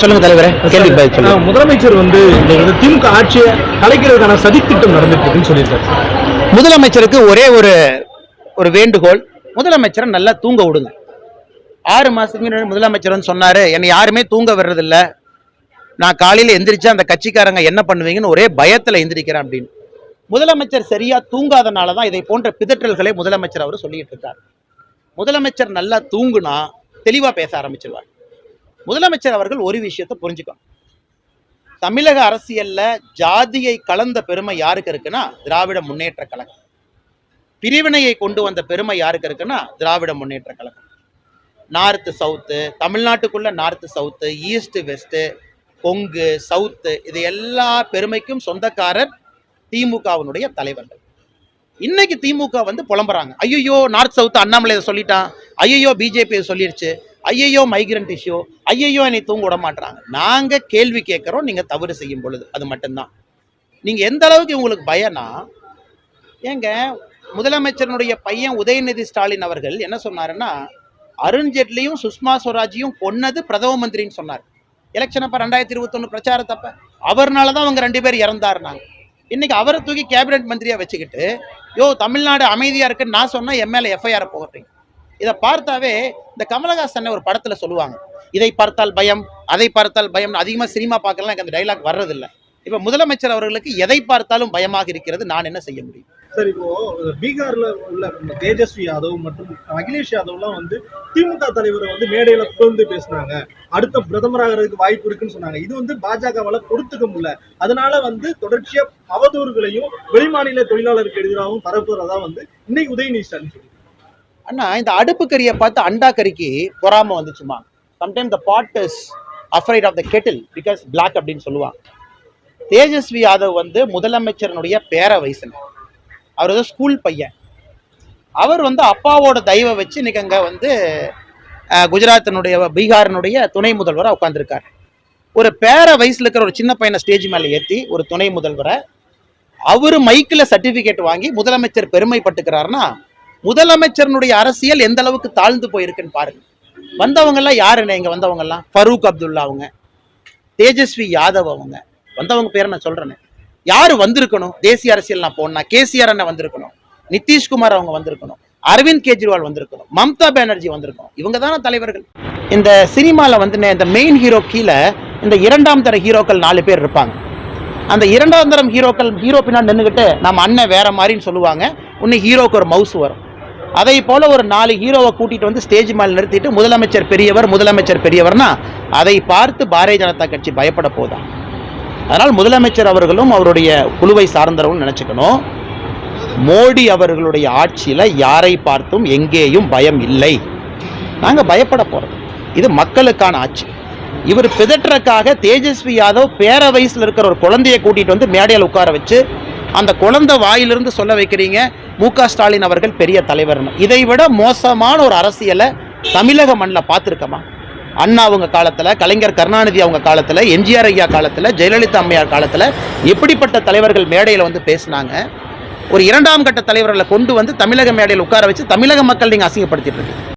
சொல்லுங்க தலைவரே கேள்வி பதில் சொல்லுங்க. ஆஹ் முதலமைச்சர் வந்து திமுக ஆட்சியை கலைக்கிறதுக்கான சதித்திட்டம் நடந்துட்டு இருக்குன்னு சொல்லியிருக்காரு. முதலமைச்சருக்கு ஒரே ஒரு ஒரு வேண்டுகோள் முதலமைச்சரை நல்லா தூங்க விடுங்க. ஆறு மாசத்துக்கு முன்னாடி முதலமைச்சர் வந்து சொன்னாரு என்னை யாருமே தூங்க வர்றதில்ல நான் காலையில எந்திரிச்சா அந்த கட்சிக்காரங்க என்ன பண்ணுவீங்கன்னு ஒரே பயத்துல எந்திரிக்கிறேன் அப்படின்னு. முதலமைச்சர் சரியா தூங்காதனால தான் இதை போன்ற பிதற்றல்களை முதலமைச்சர் அவர் சொல்லிட்டு இருக்கார். முதலமைச்சர் நல்லா தூங்குனா தெளிவா பேச ஆரம்பிச்சிருவார். முதலமைச்சர் அவர்கள் ஒரு விஷயத்தை புரிஞ்சுக்கணும். தமிழக அரசியல்ல ஜாதியை கலந்த பெருமை யாருக்கு இருக்குன்னா திராவிட முன்னேற்ற கழகம். பிரிவினையை கொண்டு வந்த பெருமை யாருக்கு இருக்குன்னா திராவிட முன்னேற்ற கழகம். நார்த்து சவுத்து தமிழ்நாட்டுக்குள்ள north south east west Kongu south இது எல்லா பெருமைக்கும் சொந்தக்காரர் திமுகவினுடைய தலைவர்கள். இன்னைக்கு திமுக வந்து புலம்புறாங்க. ஐயோ நார்த் சவுத் அண்ணாமலை சொல்லிட்டான் ஐயோ பிஜேபி சொல்லிருச்சு. ஐயையோ மைக்ரண்ட் இஷ்யூ ஐயையோ என்னை தூங்க விட மாட்டாங்க நாங்க கேள்வி கேட்குறோம் நீங்க தவறு செய்யும் பொழுது. அது மட்டும்தான். நீங்க எந்த அளவுக்கு உங்களுக்கு பயனா? ஏங்க முதலமைச்சரனுடைய பையன் உதயநிதி ஸ்டாலின் அவர்கள் என்ன சொன்னாருன்னா அருண்ஜேட்லியும் சுஷ்மா ஸ்வராஜையும் கொன்னது பிரதம மந்திரின்னு சொன்னார். எலெக்ஷன் அப்போ ரெண்டாயிரத்தி இருபத்தொன்று பிரச்சாரத்தப்ப அவர்னால தான் அவங்க ரெண்டு பேர் இறந்தாருனாங்க. இன்னைக்கு அவரை தூக்கி கேபினெட் மந்திரியா வச்சுக்கிட்டு யோ தமிழ்நாடு அமைதியா இருக்குன்னு நான் சொன்னால் என் மேல எஃப்ஐஆர் போகிறீங்க இதை பார்த்தாவே இந்த கமலஹாசன் ஒரு படத்துல சொல்லுவாங்க. இதை பார்த்தால் பயம் அதை பார்த்தால் பயம் அதிகமா சினிமா பார்க்கலாம் எனக்கு அந்த டைலாக் வர்றதில்லை. இப்போ முதலமைச்சர் அவர்களுக்கு எதை பார்த்தாலும் பயமாக இருக்கிறது நான் என்ன செய்ய முடியும்? சார் இப்போ பீகார்ல உள்ள தேஜஸ்வி யாதவ் மற்றும் அகிலேஷ் யாதவ்லாம் வந்து திமுக தலைவரை வந்து மேடையில புகழ்ந்து பேசினாங்க. அடுத்த பிரதமராகிறதுக்கு வாய்ப்பு இருக்குன்னு சொன்னாங்க. இது வந்து பாஜகவால பொறுத்துக்க முடியல. அதனால வந்து தொடர்ச்சியா அவதூறுகளையும் வெளிமாநில தொழிலாளருக்கு எதிராகவும் பரப்புறதா வந்து இன்னைக்கு உதயநிதி ஸ்டாலின் அண்ணா இந்த அடுப்பு கறியை பார்த்து அண்டா கறிக்கு பொறாம வந்துச்சுமா? Sometime the pot is afraid of the kettle because black அப்படின்னு சொல்லுவாங்க. தேஜஸ்வி யாதவ் வந்து முதலமைச்சரனுடைய பேர வயசுல அவர் வந்து ஸ்கூல் பையன். அவர் வந்து அப்பாவோட தயவை வச்சு இன்னைக்கு அங்கே வந்து குஜராத்தினுடைய பீகாரினுடைய துணை முதல்வராக உட்காந்துருக்கார் ஒரு பேர வயசில் இருக்கிற ஒரு சின்ன பையனை ஸ்டேஜ் மேலே ஏற்றி ஒரு துணை முதல்வரை அவர் மைக்கில் சர்டிஃபிகேட் வாங்கி முதலமைச்சர் பெருமைப்பட்டுக்கிறாருன்னா முதலமைச்சரனுடைய அரசியல் எந்த அளவுக்கு தாழ்ந்து போயிருக்குன்னு பாருங்க. வந்தவங்கெல்லாம் யாருண்ணே இங்கே வந்தவங்கெல்லாம் ஃபரூக் அப்துல்லா அவங்க தேஜஸ்வி யாதவ் அவங்க. வந்தவங்க பேரை நான் சொல்றேனே. யாரு வந்திருக்கணும்? தேசிய அரசியல் நான் போனா கேசிஆர் அண்ணன் வந்திருக்கணும். நிதிஷ்குமார் அவங்க வந்திருக்கணும். அரவிந்த் கெஜ்ரிவால் வந்திருக்கணும். மம்தா பானர்ஜி வந்திருக்கணும். இவங்க தானே தலைவர்கள். இந்த சினிமாவில் வந்து இந்த மெயின் ஹீரோ கீழே இந்த இரண்டாம் தர ஹீரோக்கள் நாலு பேர் இருப்பாங்க. அந்த இரண்டாம் தரம் ஹீரோக்கள் ஹீரோ பின்னாடி நின்றுக்கிட்டு நம்ம அண்ணன் வேற மாதிரின்னு சொல்லுவாங்க. இன்னும் ஹீரோக்கு ஒரு மவுஸ் வரும். அதை போல ஒரு நாலு ஹீரோவை கூட்டிட்டு வந்து ஸ்டேஜ் மேல் நிறுத்திட்டு முதலமைச்சர் பெரியவர் முதலமைச்சர் பெரியவர்னா அதை பார்த்து பாரதிய ஜனதா கட்சி பயப்பட போதான் அதனால் முதலமைச்சர் அவர்களும் அவருடைய குழுவை சார்ந்தவர்கள் நினச்சிக்கணும். மோடி அவர்களுடைய ஆட்சியில் யாரை பார்த்தும் எங்கேயும் பயம் இல்லை. நாங்கள் பயப்பட போகிறோம் இது மக்களுக்கான ஆட்சி. இவர் பிதற்றக்காக தேஜஸ்வி யாதவ் பேர வயசில் இருக்கிற ஒரு குழந்தையை கூட்டிகிட்டு வந்து மேடையில் உட்கார வச்சு அந்த குழந்தை வாயிலிருந்து சொல்ல வைக்கிறீங்க மு ஸ்டாலின் அவர்கள் பெரிய தலைவர்னு. இதை விட மோசமான ஒரு அரசியலை தமிழக மண்ணில் பார்த்துருக்கமா? அண்ணா அவங்க காலத்தில் கலைஞர் கருணாநிதி அவங்க காலத்தில் எம்ஜிஆர் ஐயா காலத்தில் ஜெயலலிதா அம்மையார் காலத்தில் எப்படிப்பட்ட தலைவர்கள் மேடையில் வந்து பேசினாங்க? ஒரு இரண்டாம் கட்ட தலைவர்களை கொண்டு வந்து தமிழக மேடையில் உட்கார வச்சு தமிழக மக்கள் நீங்கள் அசிங்கப்படுத்திட்டு இருக்கீங்க.